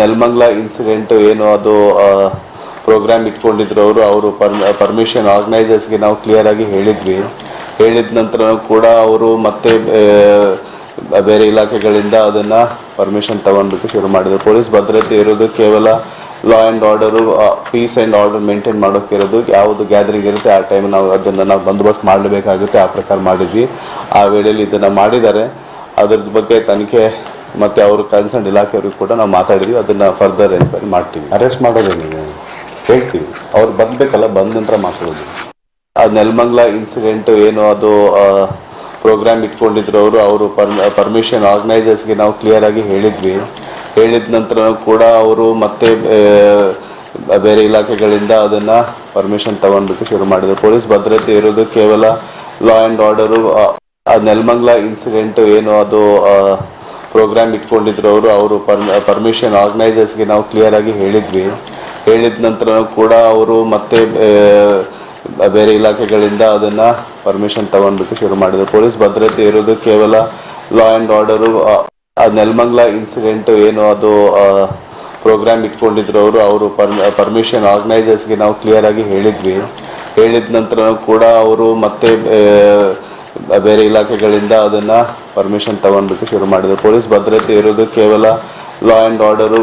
Nelamangala incident ಏನು ಅದು program ಇಟ್ಕೊಂಡಿದ್ರು ಅವರು ಅವರು ಪರ್ಮಿಷನ್ ಆರ್ಗನೈಸರ್ಸ್ಗೆ ನಾವು ಕ್ಲಿಯರ್ ಆಗಿ ಹೇಳಿದ್ವಿ. ಹೇಳಿದ ನಂತರ ಕೂಡ ಅವರು ಮತ್ತೆ ಬೇರೆ ಇಲಾಖೆಗಳಿಂದ ಅದನ್ನ ಪರ್ಮಿಷನ್ ತಗೊಂಡ್ಬಿಟ್ಟು ಶುರು ಮಾಡಿದ್ರು. ಪೊಲೀಸ್ ಭದ್ರತೆ ಇರೋದು ಕೇವಲ law and order peace and order maintain ಮಾಡೋಕ್ಕಿರೋದು. ಯಾವುದು ಗ್ಯಾದರಿಂಗ್ ಇರುತ್ತೆ, ಆ ಟೈಮ್ ನಾವು ಅದನ್ನು ನಾವು ಬಂದೋಬಸ್ತ್ ಮಾಡಲೇಬೇಕಾಗುತ್ತೆ, ಆ ಪ್ರಕಾರ ಮಾಡಿದ್ವಿ. ಆ ವೇಳೆಯಲ್ಲಿ ಇದನ್ನು ಮಾಡಿದ್ದಾರೆ. ಅದ್ರದ್ದು ಬಗ್ಗೆ ತನಿಖೆ ಮತ್ತು ಅವರು ಕನ್ಸರ್ನ್ ಇಲಾಖೆಯವ್ರಿಗೆ ಕೂಡ ನಾವು ಮಾತಾಡಿದ್ವಿ, ಅದನ್ನ ಫರ್ದರ್ ಎನ್ಕ್ವೈರಿ ಮಾಡ್ತೀವಿ. ಅರೆಸ್ಟ್ ಮಾಡೋದೇನಿದೆ ಹೇಳ್ತೀವಿ. ಅವ್ರು ಬರ್ಬೇಕಲ್ಲ, ಬಂದ ನಂತರ ಮಾತಾಡೋದು. ಆ ನೆಲಮಂಗ್ಲ ಇನ್ಸಿಡೆಂಟ್ ಏನು, ಅದು ಪ್ರೋಗ್ರಾಮ್ ಇಟ್ಕೊಂಡಿದ್ರು ಅವರು ಅವರು ಪರ್ಮಿಷನ್ ಆರ್ಗನೈಸರ್ಸ್ಗೆ ನಾವು ಕ್ಲಿಯರ್ ಆಗಿ ಹೇಳಿದ್ವಿ. ಹೇಳಿದ ನಂತರ ಕೂಡ ಅವರು ಮತ್ತೆ ಬೇರೆ ಇಲಾಖೆಗಳಿಂದ ಅದನ್ನ ಪರ್ಮಿಷನ್ ತಗೊಂಡ್ಬಿಟ್ಟು ಶುರು ಮಾಡಿದ್ರು. ಪೊಲೀಸ್ ಭದ್ರತೆ ಇರೋದು ಕೇವಲ ಲಾ ಆ್ಯಂಡ್ ಆರ್ಡರು ಆ ನೆಲಮಂಗ್ಲ ಇನ್ಸಿಡೆಂಟ್ ಏನು, ಅದು ಪ್ರೋಗ್ರಾಮ್ ಇಟ್ಕೊಂಡಿದ್ರು ಅವರು ಅವರು ಪರ್ಮಿಷನ್ ಆರ್ಗನೈಸರ್ಸ್ಗೆ ನಾವು ಕ್ಲಿಯರ್ ಆಗಿ ಹೇಳಿದ್ವಿ. ಹೇಳಿದ ನಂತರ ಕೂಡ ಅವರು ಮತ್ತೆ ಬೇರೆ ಇಲಾಖೆಗಳಿಂದ ಅದನ್ನ ಪರ್ಮಿಷನ್ ತಗೊಂಡ್ಬಿಟ್ಟು ಶುರು ಮಾಡಿದ್ರು. ಪೊಲೀಸ್ ಭದ್ರತೆ ಇರೋದು ಕೇವಲ law and order Nelamangala incident ಏನು ಅದು ಪ್ರೋಗ್ರಾಮ್ ಇಟ್ಕೊಂಡಿದ್ರು ಅವರು ಅವರು ಪರ್ಮಿಷನ್ ಆರ್ಗನೈಸರ್ಸ್ಗೆ ನಾವು ಕ್ಲಿಯರ್ ಆಗಿ ಹೇಳಿದ್ವಿ. ಹೇಳಿದ ನಂತರ ಕೂಡ ಅವರು ಮತ್ತೆ ಬೇರೆ ಇಲಾಖೆಗಳಿಂದ ಅದನ್ನ ಪರ್ಮಿಷನ್ ತಗೊಂಡ್ಬಿಟ್ಟು ಶುರು ಮಾಡಿದ್ರು. ಪೊಲೀಸ್ ಭದ್ರತೆ ಇರೋದು ಕೇವಲ ಲಾ ಆ್ಯಂಡ್ ಆರ್ಡರು